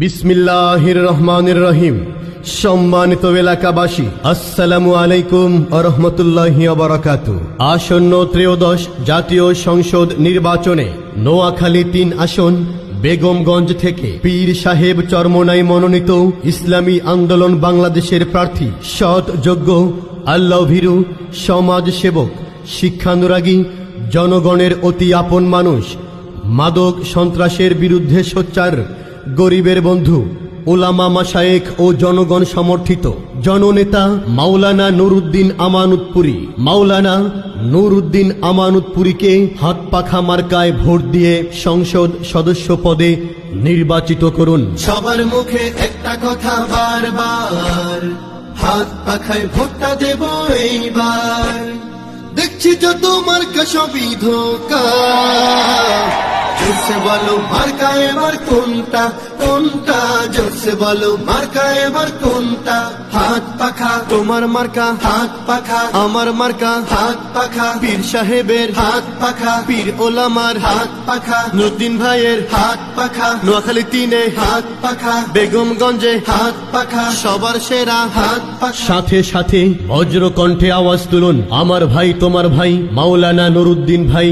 বিসমিল্লাহির রহমানির রহিম সম্মানিত এলাকাবাসী, আসসালামু আলাইকুম আরহামতুল্লাহ বারাকাত আসন্ন ত্রয়োদশ জাতীয় সংসদ নির্বাচনে নোয়াখালী তিন আসন, বেগমগঞ্জ থেকে পীর সাহেব চরমনাই মনোনীত ইসলামী আন্দোলন বাংলাদেশের প্রার্থী সৎ যোগ্য আল্লাহ ভীরু সমাজ সেবক শিক্ষানুরাগী, জনগণের অতি আপন মানুষ, মাদক সন্ত্রাসের বিরুদ্ধে সোচ্চার গরিবের বন্ধু ওলামা মাসায়েক ও জনগণ সমর্থিত। জননেতা মাওলানা নুরুদ্দিন আমানুতপুরী। মাওলানা নুরুদ্দিন আমানুতপুরীকে হাত পাখা মার্কায় ভোট দিয়ে সংসদ সদস্য পদে নির্বাচিত করুন। সবার মুখে একটা কথা বারবার হাত পাখায় ভোটটা দেব এইবার। দেখছি যত মার্কা সবই ধোকা। জোরসে বলো মার্কা এবার কোনটা? কোনটা? জোরসে বলো মার্কা এবার কোনটা? হাত পাখা, তোমার মার্কা, হাত পাখা, আমার মার্কা, হাত পাখা, পীর সাহেবের হাত পাখা, পীর ওলামার হাত পাখা নুদ্দিন ভাইয়ের হাত পাখা, নোয়াখালী তিনে হাত পাখা, বেগমগঞ্জে হাত পাখা, সবার সেরা হাত পাখা। সাথে সাথে বজ্র কণ্ঠে আওয়াজ তুলুন, আমার ভাই, তোমার ভাই, মাওলানা নুরুদ্দিন ভাই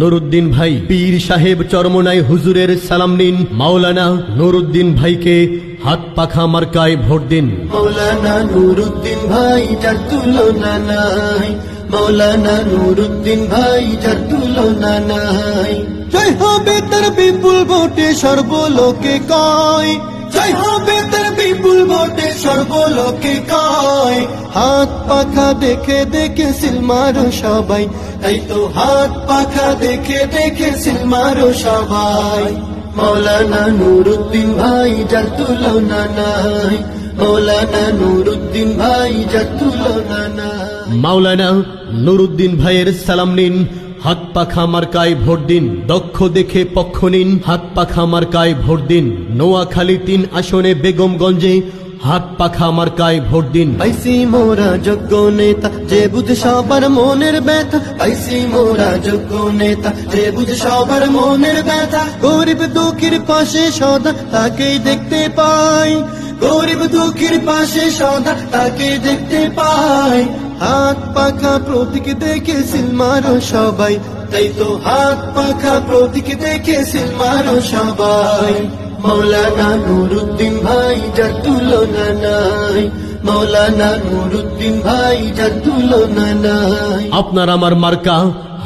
নুরুদ্দিন ভাই, পীর সাহেব চরমনাই হুজুরের সালাম নিন, মাওলানা নুরুদ্দিন ভাইকে হাত পাখা মার্কায় ভোট দিন। মৌলানা নুরুদ্দিন ভাই যার তুলনা নাই। মৌলানা নুরুদ্দিন ভাই যার তুলনা নাই। জয় হবে তার বিপুল ভোটে সর্বলোকে কয়। জয় হবে তার বিপুল ভোটে সর্বলোকে কয়। হাত পাখা দেখে দেখে সিলমারো সবাই। তাই তো হাত পাখা দেখে দেখে সিলমারো সবাই। মৌলানা নুরুদ্দিন ভাই, যার তুলনা নাই। মৌলানা নুরুদ্দিন ভাই, যার তুলনা নাই। মাওলানা নুরুদ্দিন ভাইয়ের সালাম নিন। হাত পাখা মার্কায় ভোট দিন, দক্ষ দেখে পক্ষ নিন। হাত পাখা মার্কায় ভোট দিন। নোয়াখালী তিন আসনে বেগমগঞ্জে হাত পাখা মার্কায় ভোট দিন। পাইছি মোরা যোগ্য নেতা, যে বুঝ সবার মনের ব্যথা। পাইছি মোরা যোগ্য নেতা, যে বুঝ সবার মনের ব্যথা। গরিব দুঃখীর পাশে সদা তাকেই দেখতে পাই। গরিব দুঃখীর পাশে সদা তাকে দেখতে পাই। হাত পাখা প্রতীক দেখে সিলমারো সবাই। তাই তো হাত পাখা প্রতীক দেখে সিলমারো সবাই। মৌলানা নুরুদ্দিন ভাই, যার তুলনা নাই। মৌলানা নুরুদ্দিন ভাই, যার তুলনা নাই। আপনার আমার মার্কা,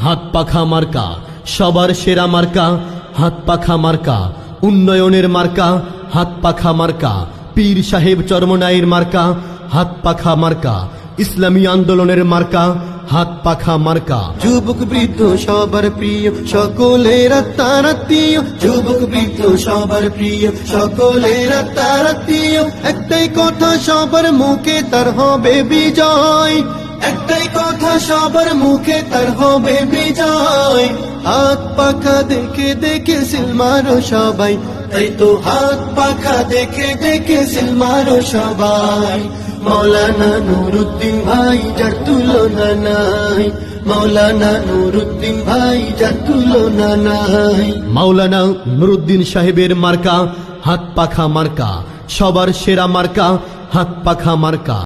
হাত পাখা মার্কা, সবার সেরা মার্কা, হাত পাখা মার্কা, উন্নয়নের মার্কা, হাত পাখা মার্কা, পীর সাহেব চরমনাইয়ের মার্কা, হাত পাখা মার্কা, ইসলামী আন্দোলনের মার্কা হাত পাখা মার্কা। যুবক, বৃদ্ধ, সবার প্রিয়, সকলের তারাত্মীয় যুবক, বৃদ্ধ, সবার প্রিয়, সকলের তারাত্মীয় একটাই কথা সবার মুখে, তার হবে বিজয়। একটাই কথা সবার মুখে, তার হবে বিজয়। হাত পাখা দেখে দেখে সিলমারো সবাই। তাই তো হাত পাখা দেখে দেখে সিলমারো সবাই। মৌলানা নুরুদ্দিন ভাই, যার তুলনা নাই। মৌলানা নুরুদ্দিন ভাই, যার তুলনা নাই। মৌলানা নুরুদ্দিন সাহেবের মার্কা, হাত পাখা মার্কা, সবার সেরা মার্কা, হাত পাখা মার্কা।